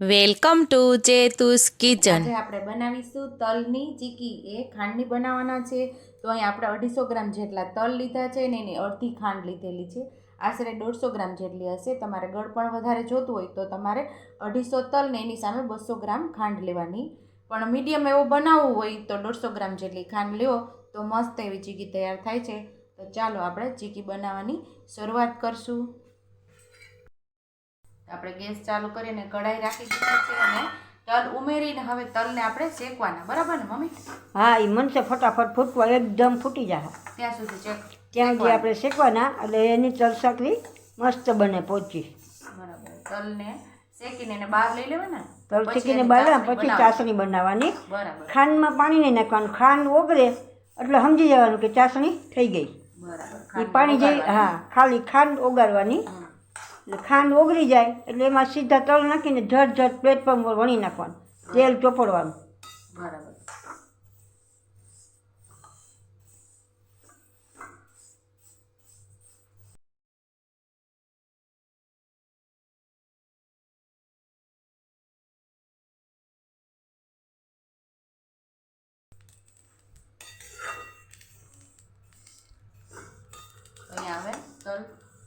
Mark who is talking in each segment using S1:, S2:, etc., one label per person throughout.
S1: Welcome to જેતુસ kitchen.
S2: આજે આપણે બનાવીશું તલની ચીકી. એ ખાંડની બનાવવાના છે. તો અહીં આપણે અઢીસો ગ્રામ જેટલા તલ લીધા છે ને એની અડધી ખાંડ લીધેલી છે. આશરે દોઢસો ગ્રામ જેટલી હશે. તમારે ગળ પણ વધારે જોતું હોય તો તમારે અઢીસો તલ ને એની સામે બસો ગ્રામ ખાંડ લેવાની. પણ મીડિયમ એવો બનાવવું હોય તો દોઢસો ગ્રામ જેટલી ખાંડ લ્યો. તો મસ્ત એવી ચીકી તૈયાર થાય છે. તો ચાલો આપણે ચીકી બનાવવાની શરૂઆત કરશું. આપણે ગેસ ચાલુ કરીને કઢાઈ રાખી દીધી છે અને તલ ઉમેરીને હવે તલને આપણે શેકવાના. બરાબર ને મમ્મી?
S3: હા એ મનસે ફટાફટ ફૂટવા એકદમ ફૂટી જાય
S2: ત્યાં સુધી ચેક
S3: ત્યાં જે આપણે શેકવાના એટલે એની તલસાકરી મસ્ત બને પોચી.
S2: બરાબર. તલને શેકીને એને બહાર લઈ લેવાના?
S3: તલ શેકીને
S2: બહાર
S3: પછી ચાસણી બનાવવાની.
S2: બરાબર.
S3: ખાંડમાં પાણી નહીં નાખવાનું. ખાંડ ઓગળે એટલે સમજી જવાનું કે ચાસણી થઈ ગઈ.
S2: બરાબર.
S3: એ પાણી જે હા ખાલી ખાંડ ઓગાળવાની ખાંડ ઓગળી જાય એટલે એમાં સીધા તલ નાખીને ઝટ ઝટ પ્લેટફોર્મ પર વણી નાખવાનું, તેલ ચોપડવાનું.
S2: બરાબર.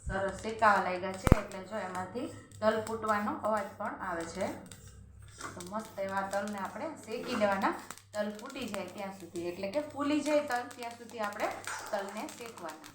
S2: સરસ શેકાવા લાગ્યા છે એટલે જો એમાંથી તલ ફૂટવાનો અવાજ પણ આવે છે. તો મસ્ત એવા તલને આપણે શેકી લેવાના. તલ ફૂટી જાય ત્યાં સુધી. એટલે કે ફૂલી જાય તલ, ત્યાં સુધી આપણે તલને શેકવાના.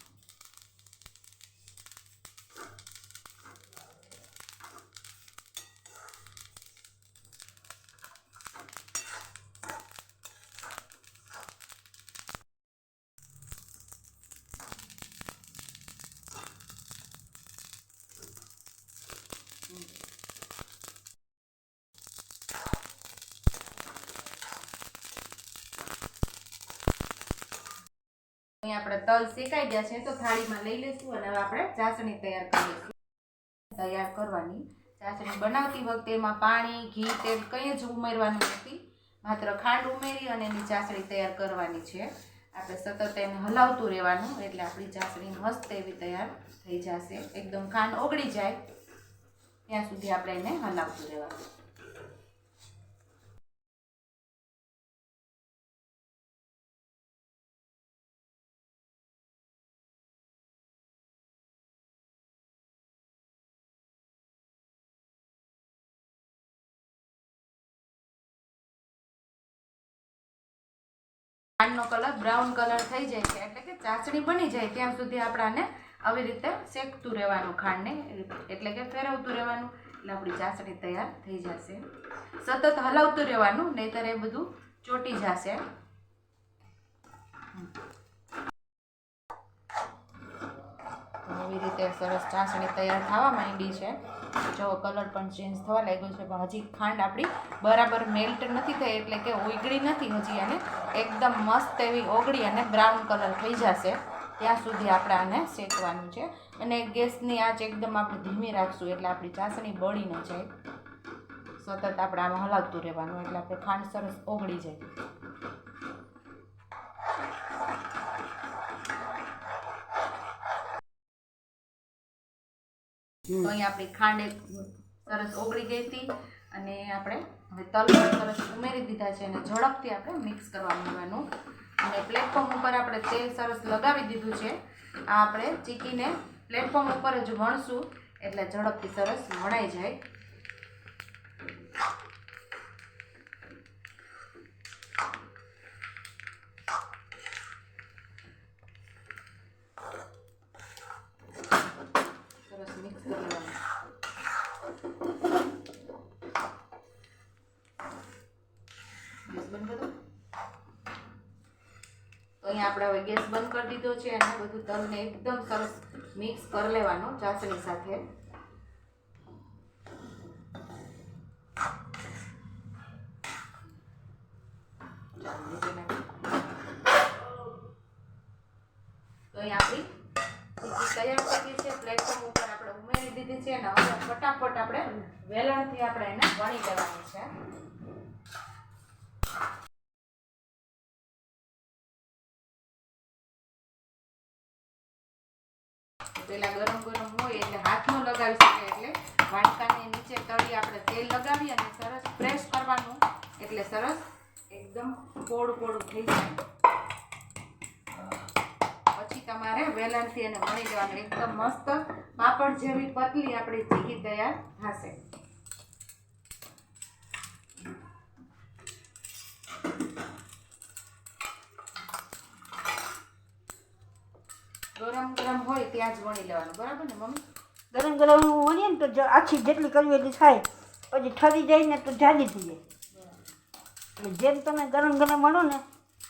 S2: અહીં આપણે તલ શેકાઈ ગયા છે તો થાળીમાં લઈ લઈશું અને હવે આપણે ચાસણી તૈયાર કરીશું તૈયાર કરવાની. ચાસણી બનાવતી વખતે એમાં પાણી, ઘી, તેલ કંઈ જ ઉમેરવાનું નથી. માત્ર ખાંડ ઉમેરી અને એની ચાસણી તૈયાર કરવાની છે. આપણે સતત એને હલાવતું રહેવાનું એટલે આપણી ચાસણી મસ્ત એવી તૈયાર થઈ જશે. એકદમ ખાંડ ઓગળી જાય. ત્યાં સુધી આપણે એને હલાવતું રહેવાનું. ખાંડનો કલર બ્રાઉન કલર થઈ જાય છે. એટલે કે ચાસણી બની જાય ત્યાં સુધી આપણાને આવી રીતે શેકતું રહેવાનું, ખાંડને એટલે કે ફેરવતું રહેવાનું. એટલે આપણી ચાસણી તૈયાર થઈ જશે. સતત હલાવતું રહેવાનું, નહીંતર એ બધું ચોટી જશે. આવી રીતે સરસ ચાસણી તૈયાર થવા માંડી છે. જો કલર પણ ચેન્જ થવા લાગ્યો છે, પણ હજી ખાંડ આપણી બરાબર મેલ્ટ નથી થઈ, એટલે કે ઓગળી નથી હજી અને એકદમ મસ્ત એવી ઓગળી અને બ્રાઉન કલર થઈ જશે. ત્યાં સુધી આપણે આને શેકવાનું છે. અને ગેસની આંચ એકદમ આપણે ધીમી રાખશું, એટલે આપણી ચાસણી બળી ન જાય. સતત આપણે આમાં હલાવતું રહેવાનું, એટલે આપણે ખાંડ સરસ ઓગળી જાય. તો અહીં આપણી ખાંડ સરસ ઓગળી ગઈ હતી અને આપણે હવે તલ સરસ ઉમેરી દીધા છે અને ઝડપથી આપણે મિક્સ કરવા માંડવાનું. અને પ્લેટફોર્મ ઉપર આપણે તેલ સરસ લગાવી દીધું છે. આ આપણે ચીકીને પ્લેટફોર્મ ઉપર જ વણશું એટલે ઝડપથી સરસ વણાઈ જાય. સરસ મિક્સ કરી લેવાનું ગેસ બંધ અહીંયા આપણે હવે ગેસ બંધ કરી દીધો છે અને બધું તલને એકદમ સરસ મિક્સ કરી લેવાનું ચાસણી સાથે તો અહીં આપણી ચીકી તૈયાર થઈ ગઈ છે પ્લેટફોર્મ ઉપર આપણે ઉમેરી દીધી છે અને હવે ફટાફટ આપણે વેલણથી આપણે એને વણી લેવાનું છે. પેલા ગરમ ગરમ હોય એટલે હાથ ન લગાવી શકે એટલે વાટકાની નીચે તળી આપણે તેલ લગાવી અને સરસ પ્રેસ કરવાનું એટલે સરસ એકદમ પોળું પોળું થઈ જાય. પછી તમારે વેલણથી એને વણી લેવાનું. એકદમ મસ્ત પાપડ જેવી પતલી આપણી ચીકી તૈયાર થશે. ગરમ ગરમ હોય ત્યાં જ વણી લેવાનું. બરાબર ને મમ્મી?
S3: ગરમ ગરમ વણીએ ને તો આછી જેટલી કરવી એટલી થાય પછી ઠરી જાય ને તો જાડી થઈ જાય. જેમ તમે ગરમ ગરમ વણો ને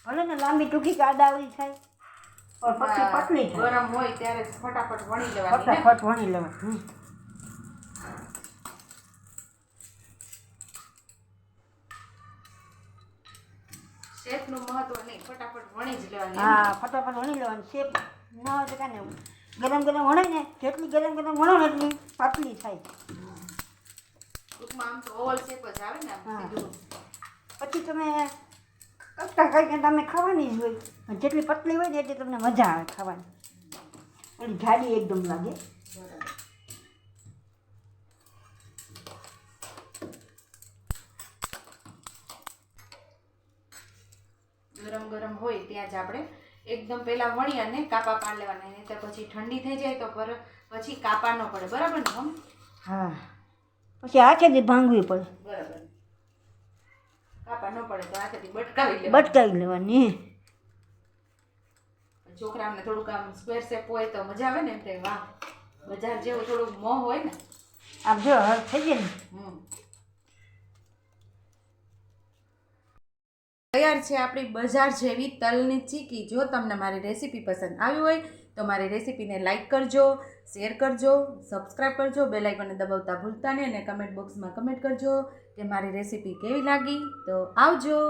S3: ભલે ને લાંબી ટૂંકી કાદાવરી થાય. પછી પતલી થાય.
S2: ગરમ હોય ત્યારે ફટાફટ વણી લેવાની
S3: ફટાફટ વણી લેવા
S2: શેપનું મહત્વ નહીં ફટાફટ વણી જ લેવાની
S3: હા? ફટાફટ વણી લેવાની શેપ ન હોય તો કાંઈ ગરમ ગરમ વણાય ને જેટલી ગરમ ગરમ વણો ને એટલી પાતળી થાય.
S2: ટૂંકમાં આમ તો ઓવલ શેપ જ આવે ને
S3: પછી તમે કટકા કરીને તમે ખાવાની જ હોય. જેટલી પતલી હોય ને એટલી તમને મજા આવે ખાવાની. એટલી જાડી એકદમ લાગે.
S2: ગરમ ગરમ હોય ત્યાં જ આપણે એકદમ પહેલાં વણી અને કાપા પાડ લેવાના. નહીં પછી ઠંડી થઈ જાય તો પર પછી કાપા ન પડે. બરાબર ને
S3: હા. પછી હાથેથી ભાંગવી પડે.
S2: બરાબર કાપા ન પડે તો હાથેથી બટકાવી લેવાનું.
S3: બટકાવી લેવાની.
S2: છોકરાઓને થોડુંક આમ સ્ક્વેર શેપ હોય તો મજા આવે ને એમ થાય વાહ. બજાર જેવું થોડું મોં હોય ને.
S3: આમ જો થઈ જાય ને?
S2: હમ. તૈયાર છે આપણી બજાર જેવી તલની ચીકી. જો તમને મારી રેસીપી પસંદ આવી હોય, તો મારી રેસીપીને લાઇક કરજો, શેર કરજો સબસ્ક્રાઈબ કરજો, બેલ આઇકોનને દબાવતા ભૂલતા નહીં અને કમેન્ટ બોક્સમાં કમેન્ટ કરજો કે મારી રેસીપી કેવી લાગી. તો આવજો.